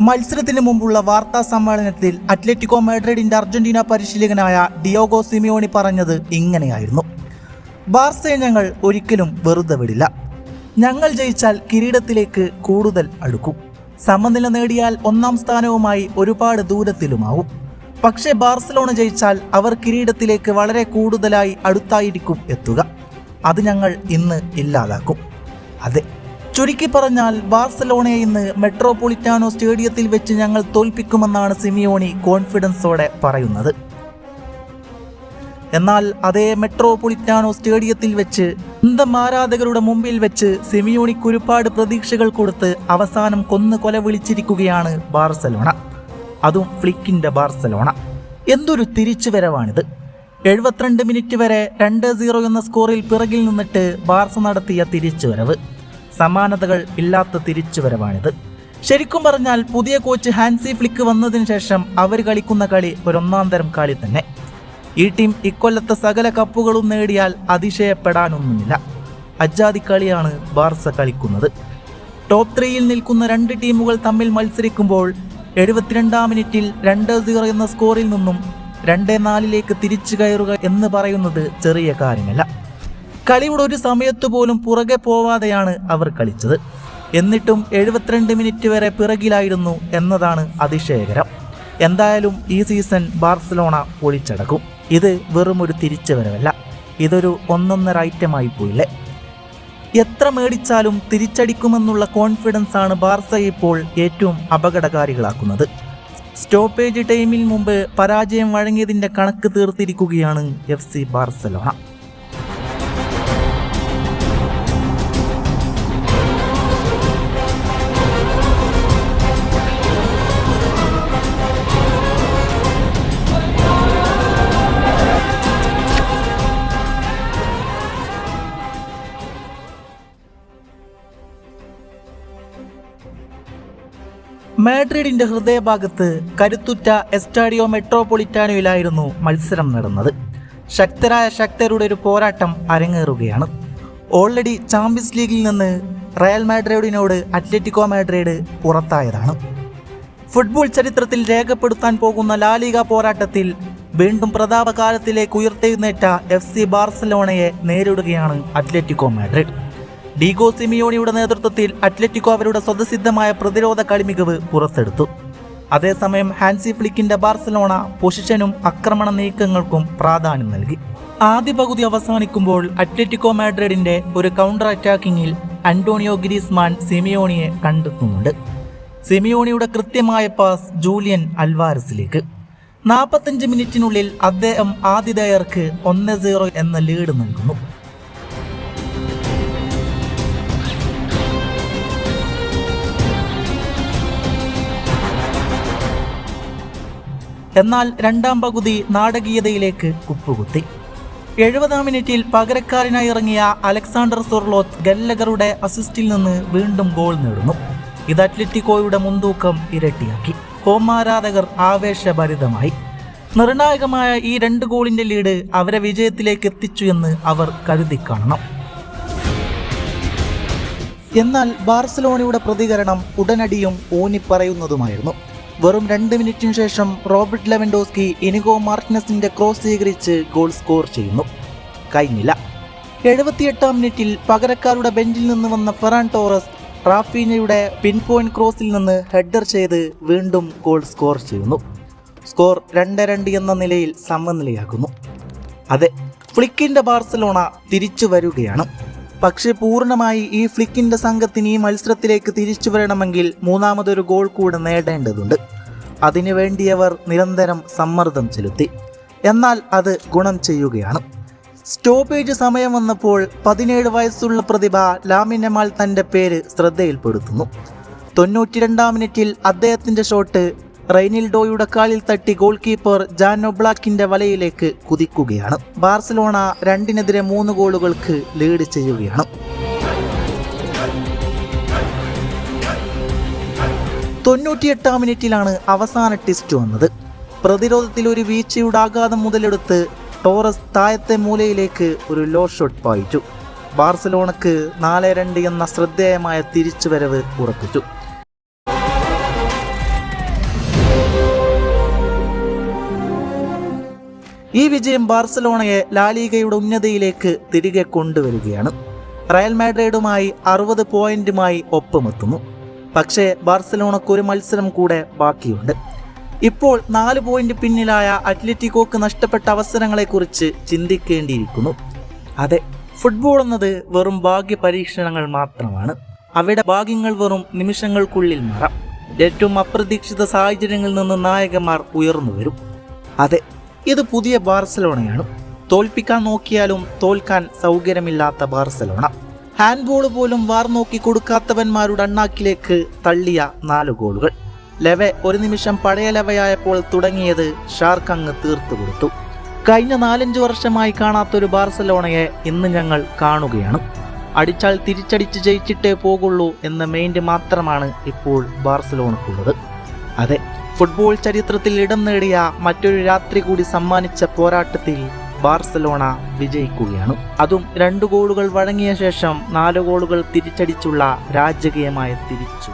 മത്സരത്തിന് മുമ്പുള്ള വാർത്താ സമ്മേളനത്തിൽ അത്ലറ്റിക്കോ മാഡ്രിഡിന്റെ അർജന്റീന പരിശീലകനായ ഡിയോഗോ സിമിയോണി പറഞ്ഞത് ഇങ്ങനെയായിരുന്നു. ബാർസയെ ഞങ്ങൾ ഒരിക്കലും വെറുതെ വിടില്ല. ഞങ്ങൾ ജയിച്ചാൽ കിരീടത്തിലേക്ക് കൂടുതൽ അടുക്കും. സമനില നേടിയാൽ ഒന്നാം സ്ഥാനവുമായി ഒരുപാട് ദൂരത്തിലുമാവും. പക്ഷേ ബാർസലോണ ജയിച്ചാൽ അവർ കിരീടത്തിലേക്ക് വളരെ കൂടുതലായി അടുത്തായിരിക്കും എത്തുക. അത് ഞങ്ങൾ ഇന്ന് ഇല്ലാതാക്കും. അതെ. ചുരുക്കി പറഞ്ഞാൽ ബാർസലോണയെ ഇന്ന് മെട്രോപൊളിറ്റാനോ സ്റ്റേഡിയത്തിൽ വെച്ച് ഞങ്ങൾ തോൽപ്പിക്കുമെന്നാണ് സിമിയോണി കോൺഫിഡൻസോടെ പറയുന്നത്. എന്നാൽ അതേ മെട്രോപൊളിറ്റാനോ സ്റ്റേഡിയത്തിൽ വെച്ച് സ്വന്തം ആരാധകരുടെ മുമ്പിൽ വെച്ച് സിമിയോണിക്ക് ഒരുപാട് പ്രതീക്ഷകൾ കൊടുത്ത് അവസാനം കൊന്ന് കൊല വിളിച്ചിരിക്കുകയാണ് ബാർസലോണ അതും ഫ്ലിക്കിന്റെ ബാർസലോണ എന്തൊരു തിരിച്ചുവരവാണിത്. എഴുപത്തിരണ്ട് മിനിറ്റ് വരെ രണ്ട് സീറോ എന്ന സ്കോറിൽ പിറകിൽ നിന്നിട്ട് ബാർസ നടത്തിയ തിരിച്ചുവരവ്. സമാനതകൾ ഇല്ലാത്ത തിരിച്ചുവരവാണിത്. ശരിക്കും പറഞ്ഞാൽ പുതിയ കോച്ച് ഹാൻസി ഫ്ലിക്ക് വന്നതിന് ശേഷം അവർ കളിക്കുന്ന കളി ഒരൊന്നാം തരം കളി തന്നെ. ഈ ടീം ഇക്കൊല്ലത്തെ സകല കപ്പുകളും നേടിയാൽ അതിശയപ്പെടാനൊന്നുമില്ല. അജാതി കളിയാണ് ബാർസ കളിക്കുന്നത്. ടോപ്പ് ത്രീയിൽ നിൽക്കുന്ന രണ്ട് ടീമുകൾ തമ്മിൽ മത്സരിക്കുമ്പോൾ എഴുപത്തിരണ്ടാം മിനിറ്റിൽ രണ്ട് സീറോ എന്ന സ്കോറിൽ നിന്നും രണ്ട് നാലിലേക്ക് തിരിച്ചു കയറുക എന്ന് പറയുന്നത് ചെറിയ കാര്യമല്ല. കളിയുടെ ഒരു സമയത്തു പോലും പുറകെ പോവാതെയാണ് അവർ കളിച്ചത്. എന്നിട്ടും എഴുപത്തിരണ്ട് മിനിറ്റ് വരെ പിറകിലായിരുന്നു എന്നതാണ് അതിശയകരം. എന്തായാലും ഈ സീസൺ ബാർസലോണ പൊളിച്ചടക്കും. ഇത് വെറും ഒരു തിരിച്ചുവരവല്ല. ഇതൊരു ഒന്നൊന്നര ഐറ്റമായി പോയില്ലേ? എത്ര മേടിച്ചാലും തിരിച്ചടിക്കുമെന്നുള്ള കോൺഫിഡൻസ് ആണ് ബാർസയെ ഇപ്പോൾ ഏറ്റവും അപകടകാരികളാക്കുന്നത്. സ്റ്റോപ്പേജ് ടൈമിൽ മുമ്പ് പരാജയം വഴങ്ങിയതിന്റെ കണക്ക് തീർത്തിരിക്കുകയാണ് എഫ് സി ബാർസലോണ. മാഡ്രിഡിന്റെ ഹൃദയഭാഗത്ത് കരുത്തുറ്റ എസ്റ്റാഡിയോ മെട്രോപൊളിറ്റാനോയിലായിരുന്നു മത്സരം നടന്നത്. ശക്തരായ ശക്തരുടെ ഒരു പോരാട്ടം അരങ്ങേറുകയാണ്. ഓൾറെഡി ചാമ്പ്യൻസ് ലീഗിൽ നിന്ന് റയൽ മാഡ്രിഡിനോട് അത്ലറ്റിക്കോ മാഡ്രിഡ് പുറത്തായതാണ്. ഫുട്ബോൾ ചരിത്രത്തിൽ രേഖപ്പെടുത്താൻ പോകുന്ന ലാലിക പോരാട്ടത്തിൽ വീണ്ടും പ്രതാപകാലത്തിലേക്ക് ഉയർത്തെഴുന്നേറ്റ എഫ് സി ബാർസലോണയെ നേരിടുകയാണ് അത്ലറ്റിക്കോ മാഡ്രിഡ്. ഡീഗോ സിമിയോണിയുടെ നേതൃത്വത്തിൽ അത്ലറ്റിക്കോ അവരുടെ സ്വതസിദ്ധമായ പ്രതിരോധ കളിമികവ് പുറത്തെടുത്തു. അതേസമയം ഹാൻസി ഫ്ലിക്കിന്റെ ബാർസലോണ പൊസിഷനും ആക്രമണ നീക്കങ്ങൾക്കും പ്രാധാന്യം നൽകി. ആദ്യ പകുതി അവസാനിക്കുമ്പോൾ അത്ലറ്റിക്കോ മാഡ്രിഡിന്റെ ഒരു കൗണ്ടർ അറ്റാക്കിങ്ങിൽ അന്റോണിയോ ഗിരീസ്മാൻ സിമിയോണിയെ കണ്ടെത്തുന്നുണ്ട്. സിമിയോണിയുടെ കൃത്യമായ പാസ് ജൂലിയൻ അൽവാരസിലേക്ക്. നാൽപ്പത്തഞ്ച് മിനിറ്റിനുള്ളിൽ അദ്ദേഹം ആതിഥേയർക്ക് ഒന്ന് സീറോ എന്ന ലീഡ് നൽകുന്നു. എന്നാൽ രണ്ടാം പകുതി നാടകീയതയിലേക്ക് കുപ്പുകുത്തി. എഴുപതാം മിനിറ്റിൽ പകരക്കാരനായി ഇറങ്ങിയ അലക്സാണ്ടർ സൊർലോത്ത് ഗല്ലഗറുടെ അസിസ്റ്റിൽ നിന്ന് വീണ്ടും ഗോൾ നേടുന്നു. ഇത് അത്ലറ്റിക്കോയുടെ മുൻതൂക്കം ഇരട്ടിയാക്കി. ഹോം ആരാധകർ ആവേശഭരിതമായി. നിർണായകമായ ഈ രണ്ട് ഗോളിന്റെ ലീഡ് അവരെ വിജയത്തിലേക്ക് എത്തിച്ചു എന്ന് അവർ കരുതി കാണണം. എന്നാൽ ബാർസലോണയുടെ പ്രതികരണം ഉടനടിയും ഊന്നിപ്പറയുന്നതുമായിരുന്നു. വെറും രണ്ട് മിനിറ്റിന് ശേഷം റോബർട്ട് ലെവൻഡോസ്കി ഇനിഗോ മാർട്ടിനസിന്റെ ക്രോസ് സ്വീകരിച്ച് ഗോൾ സ്കോർ ചെയ്യുന്നു. കഴിഞ്ഞില്ല. എഴുപത്തിയെട്ടാം മിനിറ്റിൽ പകരക്കാരുടെ ബെഞ്ചിൽ നിന്ന് വന്ന ഫെറാൻ ടോറസ് റാഫീനയുടെ പിൻ പോയിന്റ് ക്രോസിൽ നിന്ന് ഹെഡർ ചെയ്ത് വീണ്ടും ഗോൾ സ്കോർ ചെയ്യുന്നു. സ്കോർ രണ്ട് രണ്ട് എന്ന നിലയിൽ സമനിലയാകുന്നു. അതെ ഫ്ലിക്കിന്റെ ബാർസലോണ തിരിച്ചു വരികയാണ്. പക്ഷേ പൂർണമായി ഈ ഫ്ലിക്കിന്റെ സംഘത്തിന് ഈ മത്സരത്തിലേക്ക് തിരിച്ചു വരണമെങ്കിൽ മൂന്നാമതൊരു ഗോൾ കൂടെ നേടേണ്ടതുണ്ട്. അതിനുവേണ്ടിയവർ നിരന്തരം സമ്മർദ്ദം ചെലുത്തി. എന്നാൽ അത് ഗുണം ചെയ്യുകയാണ്. സ്റ്റോപ്പേജ് സമയം വന്നപ്പോൾ പതിനേഴ് വയസ്സുള്ള പ്രതിഭ ലാമിനമാൾ തന്റെ പേര് ശ്രദ്ധയിൽപ്പെടുത്തുന്നു. തൊണ്ണൂറ്റിരണ്ടാം മിനിറ്റിൽ അദ്ദേഹത്തിന്റെ ഷോട്ട് റൈനിൽഡോയുടെ കാലിൽ തട്ടി ഗോൾ കീപ്പർ ജാനോ ബ്ലാക്കിന്റെ വലയിലേക്ക് കുതിക്കുകയാണ്. ബാർസലോണ രണ്ടിനെതിരെ മൂന്ന് ഗോളുകൾക്ക് ലീഡ് ചെയ്യുകയാണ്. തൊണ്ണൂറ്റിയെട്ടാം മിനിറ്റിലാണ് അവസാന ടെസ്റ്റ് വന്നത്. പ്രതിരോധത്തിൽ ഒരു വീഴ്ചയുടെ ആഘാതം മുതലെടുത്ത് ടോറസ് താഴത്തെ മൂലയിലേക്ക് ഒരു ലോ ഷോട്ട് പായിച്ചു. ബാർസലോണക്ക് നാല് രണ്ട് എന്ന ശ്രദ്ധേയമായ തിരിച്ചുവരവ് ഉറപ്പിച്ചു. ഈ വിജയം ബാർസലോണയെ ലാലിഗയുടെ ഉന്നതിയിലേക്ക് തിരികെ കൊണ്ടുവരികയാണ്. റയൽ മാഡ്രിഡുമായി അറുപത് പോയിന്റുമായി ഒപ്പമെത്തുന്നു. പക്ഷേ ബാർസലോണക്ക് ഒരു മത്സരം കൂടെ ബാക്കിയുണ്ട്. ഇപ്പോൾ നാല് പോയിന്റ് പിന്നിലായ അത്ലറ്റിക്കോക്ക് നഷ്ടപ്പെട്ട അവസരങ്ങളെക്കുറിച്ച് ചിന്തിക്കേണ്ടിയിരിക്കുന്നു. അതെ ഫുട്ബോൾ എന്നത് വെറും ഭാഗ്യ പരീക്ഷണങ്ങൾ മാത്രമാണ്. അവിടെ ഭാഗ്യങ്ങൾ വെറും നിമിഷങ്ങൾക്കുള്ളിൽ മാറാം. ഏറ്റവും അപ്രതീക്ഷിത സാഹചര്യങ്ങളിൽ നിന്ന് നായകന്മാർ ഉയർന്നു വരും. അതെ ഇത് പുതിയ ബാർസലോണയാണ്. തോൽപ്പിക്കാൻ നോക്കിയാലും തോൽക്കാൻ സൗകര്യമില്ലാത്ത ബാർസലോണ. ഹാൻഡ്ബോൾ പോലും വാർ നോക്കി കൊടുക്കാത്തവന്മാരുടെ അണ്ണാക്കിലേക്ക് തള്ളിയ നാല് ഗോളുകൾ. ലെവെ ഒരു നിമിഷം പഴയ ലെവയായപ്പോൾ തുടങ്ങിയത് ഷാർക്ക് അങ്ങ് തീർത്തു കൊടുത്തു. കഴിഞ്ഞ നാലഞ്ച് വർഷമായി കാണാത്തൊരു ബാർസലോണയെ ഇന്ന് ഞങ്ങൾ കാണുകയാണ്. അടിച്ചാൽ തിരിച്ചടിച്ച് ജയിച്ചിട്ടേ പോകുള്ളൂ എന്ന മെയിൻഡ് മാത്രമാണ് ഇപ്പോൾ ബാർസലോണക്കുള്ളത്. അതെ ഫുട്ബോൾ ചരിത്രത്തിൽ ഇടം നേടിയ മറ്റൊരു രാത്രി കൂടി സമ്മാനിച്ച പോരാട്ടത്തിൽ ബാർസലോണ വിജയിക്കുകയാണ്. അതും രണ്ട് ഗോളുകൾ വഴങ്ങിയ ശേഷം നാല് ഗോളുകൾ തിരിച്ചടിച്ചുള്ള രാജകീയമായ തിരിച്ചു